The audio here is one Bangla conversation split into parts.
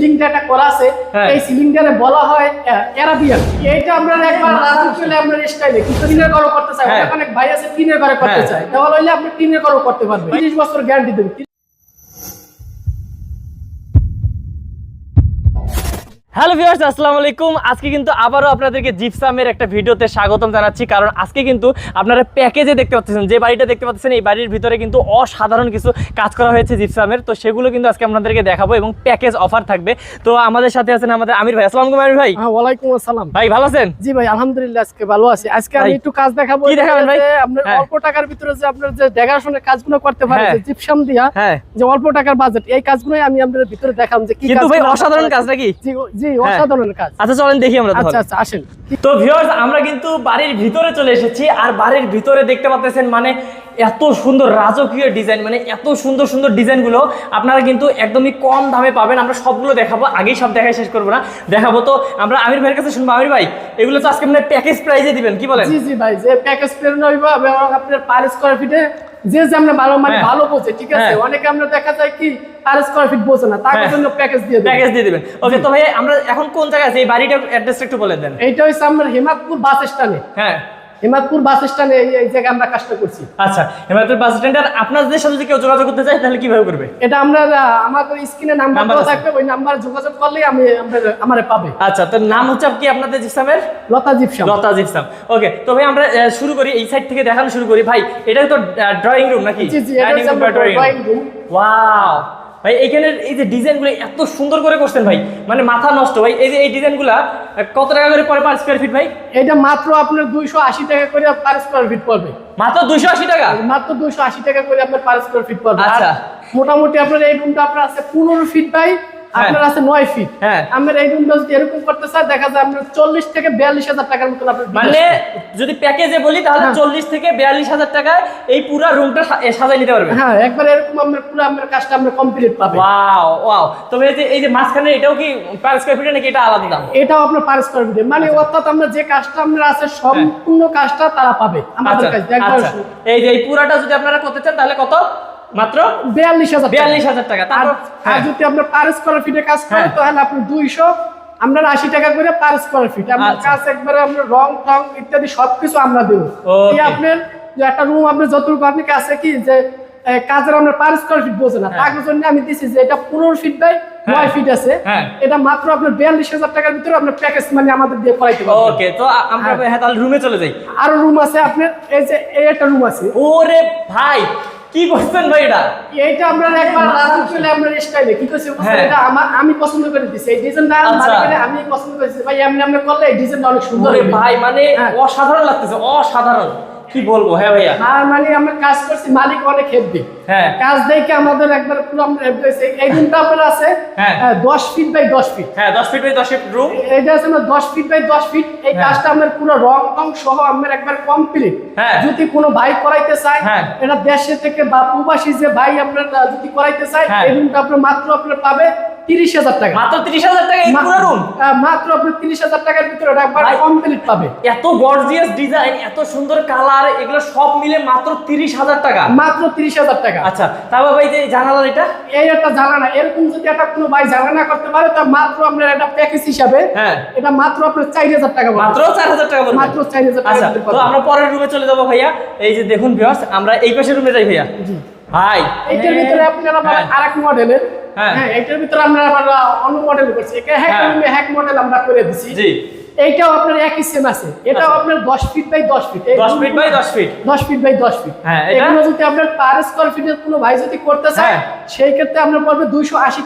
সিলিংটা একটা করা আছে হ্যাঁ। এই সিলিন্ডারে বলা হয় অ্যারাবিয়ান এইটা আমরা একবার রাজুক চলে আমরা স্টাইলে কিন্তু টিনের ঘরও করতে চাই হ্যাঁ। অনেক ভাই আছে টিনের ঘরে করতে হ্যাঁ। চাই তাহলে হইলে আপনি টিনের ঘরও করতে পারবেন তিরিশ বছর গ্যারান্টি দেবো হ্যালো ভিউয়ার্স আসসালামু আলাইকুম। আজকে কিন্তু আবারও আপনাদেরকে জিপসামের একটা ভিডিওতে স্বাগতম জানাচ্ছি কারণ আজকে কিন্তু আপনারা প্যাকেজে দেখতে পাচ্ছেন যে বাড়িটা দেখতে পাচ্ছেন এই বাড়ির ভিতরে কিন্তু অসাধারণ কিছু কাজ করা হয়েছে জিপসামের। তো সেগুলো কিন্তু আজকে আপনাদেরকে দেখাবো এবং প্যাকেজ অফার থাকবে। তো আমাদের সাথে আছেন আমাদের আমির ভাই। আসসালামু আলাইকুম আমির ভাই। হ্যাঁ ওয়ালাইকুম আসসালাম। ভাই ভালো আছেন? জি ভাই আলহামদুলিল্লাহ আজকে ভালো আছি। আজকে আমি একটু কাজ দেখাবো। কি দেখাবেন ভাই? আপনার হ্যাঁ। অল্প টাকার ভিতরে যে আপনার যে দেখাশোনার কাজগুলো করতে পারে হ্যাঁ। জিপসাম দিয়া হ্যাঁ। যে অল্প টাকার বাজেট এই কাজগুলোই আমি আপনাদের ভিতরে দেখাম যে কি কিন্তু ভাই অসাধারণ কাজ নাকি? জি হ্যাঁ। অসাধারণ কাজ। আচ্ছা চলেন দেখি আমরা আচ্ছা আচ্ছা আসেন। তো ভিউয়ার্স আমরা কিন্তু বাড়ির ভিতরে চলে এসেছি আর বাড়ির ভিতরে দেখতে পাচ্ছেন মানে এত সুন্দর রাজকীয় ডিজাইন মানে এত সুন্দর সুন্দর ডিজাইনগুলো আপনারা কিন্তু একদমই কম দামে পাবেন। আমরা সবগুলো দেখাবো আগেই সব দেখাই শেষ করব না। দেখাবো তো আমরা আমির ভাইয়ের কাছে শুনব। আমির ভাই এগুলো তো আজকে মানে প্যাকেজ প্রাইজে দিবেন কি বলেন? জি জি ভাই যে প্যাকেজ আপনার পার স্কোয়ার ফিটে যে যে আমরা ভালো মানে হ্যাঁ। ভালো বোঝে ঠিক আছে? হ্যাঁ। অনেকে আমরা দেখা যায় কি স্কোয়ার ফিট বোঝে না তার হ্যাঁ। জন্য প্যাকেজ দিয়ে প্যাকেজ দিয়ে দিবেন। ওকে তো ভাই আমরা এখন কোন জায়গায় আছি? এই বাড়িটার অ্যাড্রেসটা একটু বলে দেন। এইটা হচ্ছে আমরা হেমাদপুর বাস স্ট্যান্ডে। হ্যাঁ। হেমাদপুর বাস স্ট্যান্ডে এই জায়গায় আমরা কাজটা করছি। আচ্ছা হেমায়তুল বাস স্ট্যান্ড আর আপনাদের সাথে যদি কেউ যোগাযোগ করতে চায় তাহলে কীভাবে করবে? এটা আমরা আমাদের স্ক্রিনে নাম্বার দেওয়া থাকবে ওই নাম্বারে যোগাযোগ করলেই আমি আমরা- পাবে। আচ্ছা তো নাম হচ্ছে কি আপনাদের জিসামের? লতা জিপসাম। লতা জিপসাম। ওকে তো ভাই আমরা শুরু করি এই সাইড থেকে দেখানো শুরু করি। ভাই এটা তো ড্রয়িং রুম নাকি? জি জি এটা? ড্রয়িং রুম ওয়াও ভাই এইখানের এই যে ডিজাইনগুলো এত সুন্দর করে করছেন ভাই মানে মাথা নষ্ট। ভাই এই যে এই ডিজাইনগুলো কত টাকা করে পড়ে পার স্কোয়ার ফিট ভাই? এটা মাত্র আপনার দুইশো আশি টাকা করে পার স্কোয়ার ফিট পড়বে। মাত্র দুইশো আশি টাকা? মাত্র দুইশো আশি টাকা করে আপনার পার স্কোয়ার ফিট পড়বে। আচ্ছা। মোটামুটি আপনার এই রুমটা আপনার আছে পনেরো ফিট বাই আপনার আছে নয় ফিট হ্যাঁ। আমরা এই রুমটা যদি এরকম করতে চাই দেখা যায় আপনার চল্লিশ থেকে বিয়াল্লিশ হাজার টাকার মতো আপনার মানে যদি প্যাকেজে বলি তাহলে হ্যাঁ। চল্লিশ থেকে বিয়াল্লিশ হাজার টাকায় এই পুরো রুমটা সাজাই নিতে পারবে হ্যাঁ একবার এরকম আমরা পুরো আপনার কাজটা আমরা কমপ্লিট পাবে। ওয়াও ওয়াও তবে এই যে এই যে মাঝখানে এটাও কি পার স্কোয়ার ফিটে নাকি এটা আলাদা দাম? এটাও আপনার পার স্কোয়ার ফিটে মানে আচ্ছা। অর্থাৎ আমরা যে কাজটা আমরা আছে সম্পূর্ণ কাজটা তারা পাবে। আমাদের আচ্ছা কাছে একবার আচ্ছা। এই যে এই পুরাটা যদি আপনারা করতে চান তাহলে কত? মাত্র? বিয়াল্লিশ হাজার বিয়াল্লিশ হাজার টাকা। আর আর হ্যাঁ। যদি আপনার পার স্কোয়ার ফিটে কাজ করে হ্যাঁ। তাহলে আপনি দুইশো আমরা আশি টাকা করে পার স্কোয়ার ফিট আপনার আচ্ছা। কাজ একবারে আপনার রং টং ইত্যাদি সবকিছু আমরা দেবো। আপনার যে একটা রুম আপনার যতটুকু আপনি কাছে কি যে কাজের আমরা পার স্কোয়ার ফিট বোঝে না। হ্যাঁ। তার জন্য আমি দিছি যে এটা পনেরো ফিট বাই নয় ফিট আছে। হ্যাঁ। এটা মাত্র আপনার বিয়াল্লিশ হাজার টাকার ভিতরে আপনার প্যাকেজ মানে আমাদের দিয়ে করাইতে পারবেন। ওকে তো আমরা হ্যাঁ। তাহলে রুমে চলে যাই। আরও রুম আছে আপনার এই যে এই একটা রুম আছে। ওরে ভাই! কি করছেন ভাই এটা? এইটা আমরা একবার রাজুক চলে আমরা স্টাইলে কি করছি? হ্যাঁ। এটা আমার আমি পছন্দ করে দিছি। এই ডিজাইনটা আচ্ছা। আমি পছন্দ করেছি ভাই আমি আমরা করলে এই ডিজাইনটা অনেক সুন্দর ভাই মানে হ্যাঁ। অসাধারণ লাগতেছে অসাধারণ। কি বলব? হ্যাঁ ভাইয়া। আর মানে আমরা কাজ করছি মালিক অনেক হেভি হ্যাঁ। কাজ দেখে আমাদের একবার পুরো এই রুমটা আপনার আছে? হ্যাঁ। আহ, দশ ফিট বাই দশ ফিট হ্যাঁ দশ ফিট বাই দশ ফিট রুম এইটা আছে না দশ ফিট বাই দশ ফিট এই হ্যাঁ। কাজটা আমরা পুরো রং টং সহ আমরা একবার কমপ্লিট হ্যাঁ। যদি কোনো ভাই করাইতে চায় হ্যাঁ। এটা দেশে থেকে বা প্রবাসী যে ভাই আপনার যদি করাইতে চায় হ্যাঁ। এই রুমটা আপনার মাত্র আপনার পাবে। তিরিশ হাজার টাকা। মাত্র তিরিশ হাজার টাকা পুরো রুম মাত্র আপনার তিরিশ হাজার টাকার ভিতরে একবার কমপ্লিট পাবে। এত গর্জিয়াস ডিজাইন এত সুন্দর কালার এগুলো সব মিলে মাত্র তিরিশ হাজার টাকা। মাত্র তিরিশ হাজার টাকা। আচ্ছা তারপর ভাই যে জানালার এটা? এই একটা জানানা এরকম যদি একটা কোনো ভাই জানানা করতে পারে তা মাত্র আপনার একটা প্যাকেজ হিসাবে হ্যাঁ। এটা মাত্র আপনার চার হাজার টাকা মাত্র চার হাজার টাকা মাত্র চার হাজার টাকা আচ্ছা তো আমরা পরের রুমে চলে যাব ভাইয়া। এই যে দেখুন ভিউয়ার্স আমরা এই পাশের রুমে যাই ভাইয়া। জি। ভাই। এইটার ভিতরে আপনার হ্যাঁ। আরেক মডেলের হ্যাঁ। ভিতরে আমরা আবার অন্য মডেল করছি একে হ্যাক। হ্যাক মডেল আমরা করে দিছি জি এইটাও আপনার একই সেম আছে এটাও। আপনার দশ ফিট বাই দশ ফিট দশ ফিট বাই দশ ফিট দশ ফিট বাই দশ ফিট হ্যাঁ, এগুলো যদি আপনার পার স্কোয়ার ফিটের কোনো ভাই যদি করতে চায় হ্যাঁ। সেই ক্ষেত্রে আপনার পড়বে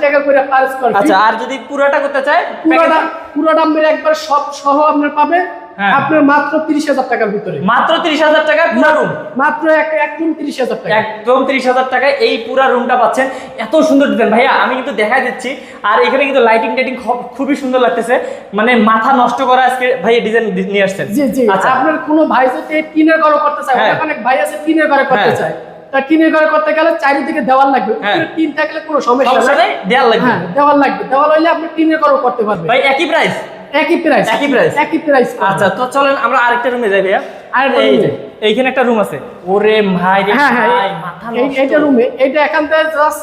টাকা করে পার স্কোয়ার ফিট আচ্ছা আর যদি পুরোটা করতে চায় পুরোটা পুরোটা আপনার একবার সব সহ আপনার পাবে। আপনার মাত্র তিরিশ হাজার টাকার ভিতরে। মাত্র তিরিশ হাজার টাকা পুরো রুম মাত্র একদম তিরিশ হাজার টাকা। একদম তিরিশ হাজার টাকায় এই পুরা রুমটা পাচ্ছেন। এত সুন্দর ডিজাইন ভাইয়া আমি কিন্তু দেখাই দিচ্ছি। আর এখানে কিন্তু লাইটিং টাইটিং খুবই সুন্দর লাগতেছে। মানে মাথা নষ্ট করা আজকে ভাই ডিজাইন নিয়ে আসছেন। জি জি। আচ্ছা। আপনার কোনো ভাই যদি টিনের ঘর করতে চায় হ্যাঁ। অনেক ভাই আছে টিনের ঘরে করতে হ্যাঁ। চায়। তা টিনের ঘরে করতে গেলে চারিদিকে দেওয়াল লাগবে। হ্যাঁ। টিন থাকলে কোনো সমস্যা নেই। দেয়াল লাগবে। হ্যাঁ দেওয়াল লাগবে। দেওয়াল হইলে আপনি টিনের ঘরও করতে পারবেন। ভাই একই প্রাইস একই প্রাইস একই price? একই প্রাইস আচ্ছা তো চলেন আমরা আরেকটা রুমে যাই ভাইয়া। এইখানে একটা রুম আছে। ওরে ভাই হ্যাঁ হ্যাঁ ভাই, মাথা নষ্ট। এইটা রুমে এইটা এখান জাস্ট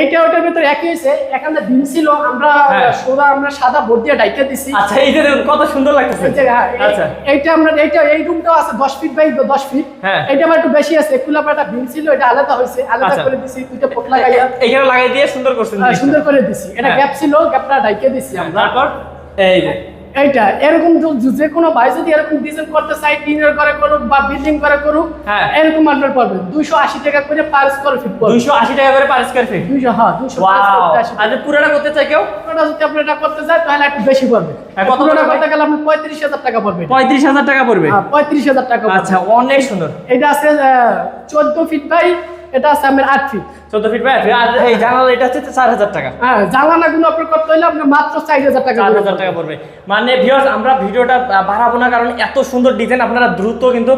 এইটা ওটার ভিতরে একই হয়েছে। এখানে দিন ছিল আমরা হ্যাঁ। সোজা আমরা সাদা বোর্ড দিয়ে ডাইকে দিছি। আচ্ছা এই যে দেখুন কত সুন্দর লাগতেছে। হ্যাঁ, আচ্ছা। এইটা আমরা এইটা এই রুমটাও আছে দশ ফিট বাই দশ ফিট হ্যাঁ। এইটা আবার একটু বেশি আছে। কুলাপাটা ভিন ছিল এটা আলাদা হয়েছে। আলাদা আচ্ছা। করে দিছি দুইটা পোট লাগাইয়া। এখানে লাগাই দিয়ে সুন্দর করছেন সুন্দর করে দিছি। এটা হ্যাঁ। গ্যাপ ছিল গ্যাপটা ডাইকে দিছি আমরা। তারপর? এই যে। এইটা এরকম যে- কোনো ভাই যদি এরকম ডিজাইন করতে চাই টিনের করে করুক বা বিল্ডিং করে করুক হ্যাঁ। এরকম আপনার পড়বে দুইশো আশি টাকা করে পার স্কোয়ার ফিট পড়বে। দুইশো আশি টাকা করে পার স্কোয়ার ফিট দুইশো হ্যাঁ দুইশো যে পুরোটা করতে চাই কেউ? পুরোটা যদি আপনি এটা করতে চান তাহলে একটু বেশি পড়বে। হ্যাঁ, পুরোটা করতে গেলে আপনার পঁয়ত্রিশ হাজার টাকা পড়বে পঁয়ত্রিশ হাজার টাকা পড়বে? হ্যাঁ, পঁয়ত্রিশ হাজার টাকা আচ্ছা অনেক সুন্দর। এটা আছে চোদ্দ ফিট বাই এটা আছে আপনার আট ফিট চোদ্দ ফিট বাই আর এই জানালা এটা হচ্ছে চার হাজার টাকা। হ্যাঁ জানালা গুলো আপনার করতে হলে আপনার মাত্র চার হাজার টাকা চার। হাজার টাকা পড়বে। মানে ভিউয়ার্স আমরা ভিডিওটা বাড়াবো না কারণ এত সুন্দর ডিজাইন আপনারা দ্রুত কিন্তু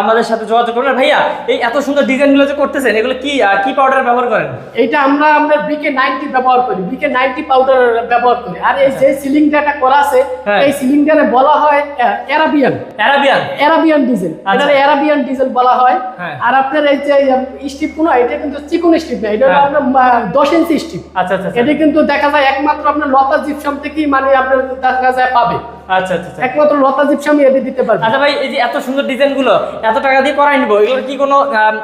আমাদের সাথে যোগাযোগ করবেন। ভাইয়া এই এত সুন্দর ডিজাইনগুলো যে করতেছেন এগুলো কি কি পাউডার ব্যবহার করেন? এইটা আমরা আমরা বিকে নাইনটি ব্যবহার করি বিকে নাইনটি পাউডার ব্যবহার করি। আর এই যে সিলিংটা করা আছে হ্যাঁ। এই সিলিংটারে বলা হয় অ্যারাবিয়ান অ্যারাবিয়ান অ্যারাবিয়ান ডিজেল। এটা অ্যারাবিয়ান ডিজেল বলা হয়। হ্যাঁ। আর আপনার এই যে স্টিপগুলো এটা কিন্তু চিকন স্টিপ না এটা হ্যাঁ। দশ ইঞ্চি স্টিপ। আচ্ছা আচ্ছা আচ্ছা। এটা কিন্তু দেখা যায় একমাত্র আপনার লতা জিপসাম থেকেই মানে আপনার দেখা যায় পাবে। আচ্ছা আচ্ছা আচ্ছা। একমাত্র লতা জিপসামই এটি দিতে পারবে। আচ্ছা ভাই এই যে এত সুন্দর ডিজাইনগুলো এত টাকা দিয়ে করাই নিবো এগুলোর কি কোনো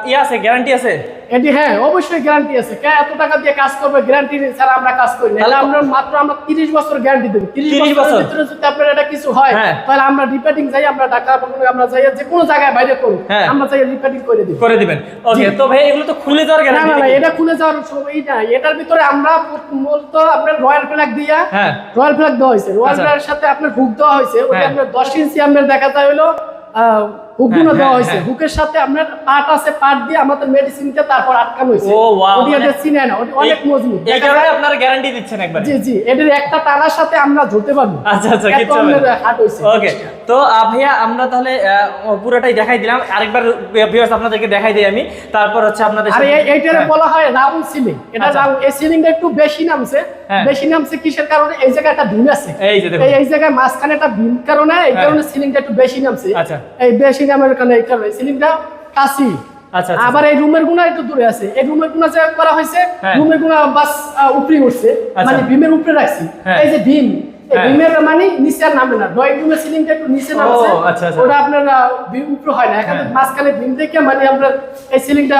ইয়ে আছে গ্যারান্টি আছে? এটি হ্যাঁ অবশ্যই গ্যারান্টি আছে। কে এত টাকা দিয়ে কাজ করবে গ্যারান্টি ছাড়া আমরা কাজ করি না। তাহলে এটা আমরা মাত্র আমরা 30 বছর গ্যারান্টি দেব। 30 30 বছর? ভিতরে যদি আপনার এটা কিছু হয়। তাহলে আমরা রিপেয়ারিং যাই আমরা ঢাকা আমরা যাই যে কোনো জায়গায় বাইরে করুক। আমরা যাই রিপেয়ারিং করে দিই করে দিবেন। ওকে তো ভাই এগুলো তো খুলে যাওয়ার না না না এটা খুলে যাওয়ার সময় না এটার ভিতরে আমরা মূলত আপনার রয়্যাল ফ্ল্যাগ দিয়া রয়্যাল ফ্ল্যাগ দেওয়া হয়েছে। রয়্যাল। ফ্ল্যাগের সাথে আপনার হুক দেওয়া হয়েছে। ওটা আমরা আপনার দশ ইঞ্চি আমরা দেখা যায় হলো হুকগুলো হ্যাঁ, দেওয়া হ্যাঁ, হয়েছে। হ্যাঁ। হুকের সাথে আপনার পার্ট আছে পার্ট দিয়ে আমাদের মেডিসিনটা তারপর আটকানো হয়েছে। ও, ওটি মানে- এটা চিনে না অনেক মজবুত। এই কারণে আপনারা গ্যারান্টি দিচ্ছেন একবার। জি জি এটার একটা টানার সাথে আমরা ধরতে পারব। আচ্ছা আচ্ছা হাট হয়েছে। ওকে তো ভাইয়া আমরা তাহলে পুরোটাই দেখাই দিলাম। আরেকবার ভিউয়ার্স আপনাদেরকে দেখাই দিই আমি। তারপর হচ্ছে আপনাদের আর এইটারে। বলা হয় রাউন্ড সিলিং। এটা আচ্ছা। round- এই সিলিংটা একটু বেশি নামছে। বেশি নামছে কিসের কারণে? এই জায়গায় একটা ভীম আছে। এই যে দেখুন। এই জায়গায় মাঝখানে একটা ভীম কারণে এই। কারণে সিলিংটা একটু বেশি নামছে। আচ্ছা। এই বেশি নামের কারণে এই কারণে সিলিংটা কাশি আচ্ছা আচ্ছা আবার এই রুমের গুণা একটু দূরে আছে এই রুমের গুণা যে করা হয়েছে হ্যাঁ। রুমের গুণা বাস উপরে উঠছে আচ্ছা। মানে ভীমের উপরে রাখছি হ্যাঁ। এই যে ভীম এই। মানে নিচে আর নামে না ড্রয়িং রুমের সিলিংটা একটু নিচে নামছে। ওটা আপনার উপরে হয় না এখানে। মাঝখানে ভীম থেকে মানে আমরা এই সিলিংটা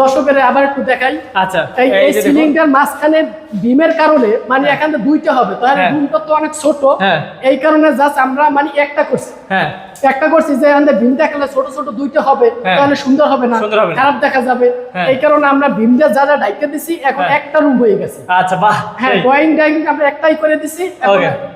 দর্শকের আবার একটু দেখাই আচ্ছা এই এই যে দেখুন। সিলিংটার মাঝখানে ভীমের কারণে মানে। এখানে দুইটা হবে তাহলে। তো অনেক ছোট। এই কারণে জাস্ট আমরা মানে একটা করছি হ্যাঁ একটা করছি যে আমাদের ভীম দেখালে ছোট ছোট দুইটা হবে হ্যাঁ। তাহলে সুন্দর হবে না। খারাপ দেখা যাবে হ্যাঁ। এই কারণে আমরা ভীমটা যা যা দায়িত্ব দিছি এখন হ্যাঁ। একটা রুম হয়ে গেছে আচ্ছা বাহ হ্যাঁ ড্রয়িং ডাইনিং আমরা একটাই করে দিছি.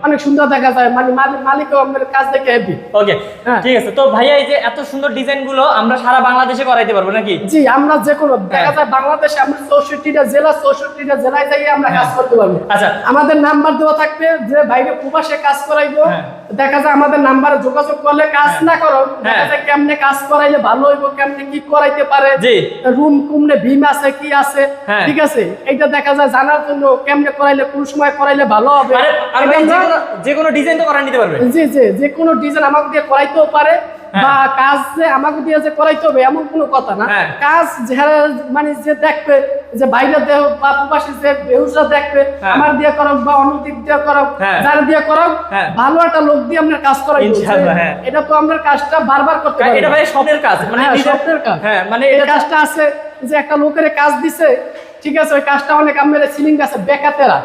অনেক সুন্দর দেখা যায়। মানে মালিক কাজ দেখে হ্যাপি ওকে হ্যাঁ। ঠিক আছে। তো ভাইয়া এই যে এত সুন্দর ডিজাইনগুলো আমরা সারা বাংলাদেশে করাইতে পারব নাকি? জি আমরা যে কোনো দেখা হ্যাঁ। যায় বাংলাদেশে আমরা চৌষট্টিটা জেলা চৌষট্টিটা জেলায় যাই আমরা কাজ করতে পারব। আচ্ছা। আমাদের নাম্বার দেওয়া থাকবে যে প্রবাসে কাজ করাইবো। হ্যাঁ। দেখা যায় আমাদের নাম্বারে যোগাযোগ করলে কাজ হ্যাঁ। না করো দেখা হ্যাঁ। যায় কেমনে কাজ করাইলে ভালো হইব কেমনে কি করাইতে পারে। রুম কুমনে ভীম আছে কি আছে। হ্যাঁ। ঠিক আছে? এটা দেখা যায় জানার জন্য কেমনে করাইলে কোন সময় করাইলে ভালো হবে। যে কোনো ডিজাইন তো করা নিতে পারবে জি জি যে কোনো ডিজাইন আমাকে দিয়ে করাইতেও পারে হ্যাঁ। বা কাজ যে আমাকে দিয়ে যে করাইতে হবে এমন কোনো কথা না হ্যাঁ। কাজ যারা মানে যে দেখবে যে বাইরে দেহ বা প্রবাসী যে বেহুসরা দেখবে হ্যাঁ। আমার দিয়ে করো বা অন্য দিক দিয়ে করো। যারা দিয়ে করো। ভালো একটা লোক দিয়ে আমরা কাজ করাই। এটা তো আমরা কাজটা বারবার করতে পারি এটা ভাই স্বপ্নের কাজ মানে স্বপ্নের কাজ। হ্যাঁ মানে এই কাজটা আছে যে একটা লোকের কাজ দিছে ঠিক আছে ওই কাজটা অনেক আমার সিলিং আছে বেকাতেরা।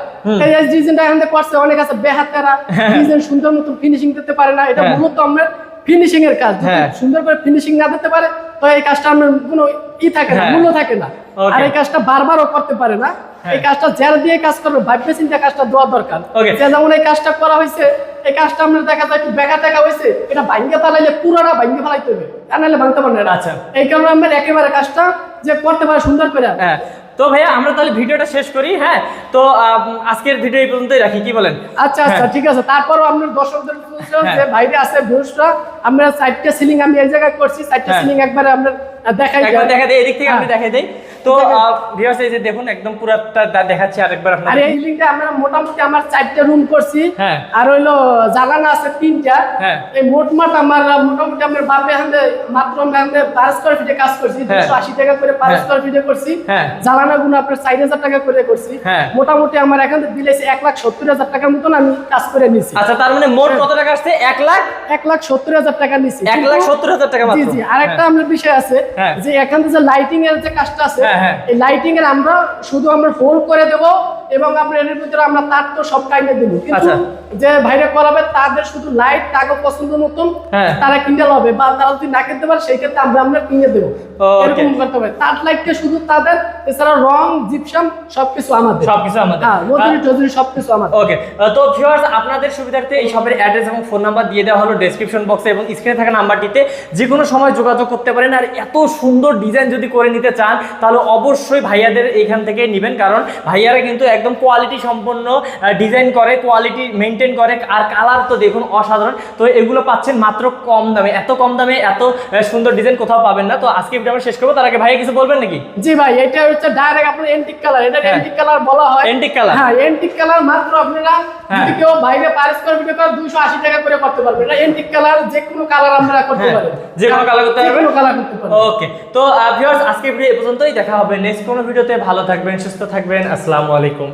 এই ডিজাইনটা এখান করছে অনেক আছে বেহাতেরা হ্যাঁ। ডিজাইন সুন্দর মতো ফিনিশিং দিতে পারে না এটা হ্যাঁ। মূলত আমরা ফিনিশিং এর কাজ হ্যাঁ। সুন্দর করে ফিনিশিং না দিতে পারে তো এই কাজটা আমার কোনো ই থাকে না হ্যাঁ। মূল্য থাকে না আর এই কাজটা বারবারও করতে পারে না হ্যাঁ। এই কাজটা যারা দিয়ে কাজ করবে ভাববে চিন্তা কাজটা দেওয়া দরকার যেমন এই কাজটা করা হয়েছে এই কাজটা আমরা দেখা যায় একটু বেকা টাকা হয়েছে এটা ভাঙ্গে পালাইলে পুরোটা ভাঙ্গে ফেলাইতে হবে তা নাহলে ভাঙতে পারবে না আচ্ছা। এই কারণে আমরা একেবারে কাজটা যে করতে পারে সুন্দর করে হ্যাঁ তো ভাইয়া আমরা তাহলে ভিডিওটা শেষ করি হ্যাঁ তো আজকের ভিডিও এই পর্যন্তই রাখি কি বলেন আচ্ছা আচ্ছা হ্যাঁ। ঠিক আছে তারপরও আপনার দর্শকদের হ্যাঁ। যে বাইরে আছে ভিউসরা আমরা সাইডটা সিলিং আমি এই জায়গায় করছি হ্যাঁ। সিলিং একবারে আমরা দেখাই দেখাই দেখা দেয় এদিক থেকে আমি হ্যাঁ। দেখাই দেই তো ভিউয়ার্স এই যে দেখুন একদম পুরাটা দেখাচ্ছি আরেকবার আর আপনাদের এই বিল্ডিংটা আমরা মোটামুটি আমার চারটা রুম করছি হ্যাঁ। আর হইল আছে তিনটা হ্যাঁ। এই মোটমাট আমার মোটামুটি আমার বাপে হান্দে মাত্র আমরা স্কোয়ার ফিটে কাজ করছি হ্যাঁ। দুশো আশি টাকা করে। স্কোয়ার ফিটে করছি গুলো আপনার চার হাজার টাকা করে করছি। মোটামুটি আমার এখান থেকে দিলে এক লাখ সত্তর হাজার টাকার মতন আমি কাজ করে নিছি আচ্ছা তার মানে মোট। কত টাকা আসছে এক লাখ এক লাখ সত্তর হাজার টাকা নিছি এক লাখ সত্তর হাজার টাকা জি মাত্র জি আর একটা আমাদের বিষয় আছে। যে এখান থেকে যে লাইটিং এর যে কাজটা আছে হ্যাঁ, হ্যাঁ। লাইটিং এর আমরা শুধু আমরা ফোল্ড করে দেব এবং আমরা এর ভিতরে আমরা তার তো সব টাইমে দেব। কিন্তু আচ্ছা। যে ভাইরা করাবে তাদের শুধু লাইট তাকে পছন্দ মতন হ্যাঁ। তারা কিনে হবে বা তারা যদি না কিনতে পারে সেই ক্ষেত্রে আমরা আমরা কিনে দেবো। এরকম করতে হবে। তার লাইটটা শুধু তাদের এছাড়া রং জিপসাম সবকিছু আমাদের। সবকিছু আমাদের। হ্যাঁ মজুরি টজুরি সবকিছু আমাদের। ওকে তো ভিউয়ার্স আপনাদের সুবিধার্থে এই শপের অ্যাড্রেস এবং ফোন নাম্বার দিয়ে দেওয়া হলো ডেসক্রিপশন বক্সে এবং স্ক্রিনে থাকা নাম্বারটিতে। যে কোনো সময় যোগাযোগ করতে পারেন। আর এত সুন্দর ডিজাইন যদি করে নিতে চান তাহলে অবশ্যই ভাইয়াদের এইখান থেকে নেবেন। কারণ ভাইয়ারা কিন্তু একদম কোয়ালিটি সম্পন্ন ডিজাইন করে কোয়ালিটি মেনটেন করে আর কালার তো দেখুন অসাধারণ। তো এগুলো পাচ্ছেন মাত্র কম দামে। এত কম দামে এত সুন্দর ডিজাইন কোথাও পাবেন না। তো আজকে ভিডিও আমরা শেষ করব। তার আগে ভাইয়া কিছু বলবেন নাকি? জি ভাই এটা হচ্ছে ডাইরেক্ট আপনার এন্টিক কালার এটা হ্যাঁ। এন্টিক কালার বলা হয়। Antique color? হ্যাঁ এন্টিক কালার মাত্র আপনারা হ্যাঁ। যদি কেউ বাইরে পারিস করে ভিডিও করে 280 টাকা করে করতে পারবেন। এটা এন্টিক কালার যে কোনো কালার আমরা করতে হ্যাঁ, পারি যে কোনো colour করতে পারবেন? কালার করতে পারবেন ওকে তো ভিউয়ার্স আজকে ভিডিও এ পর্যন্তই। দেখা হবে নেক্সট কোনো ভিডিওতে ভালো থাকবেন সুস্থ থাকবেন। আসসালামু আলাইকুম।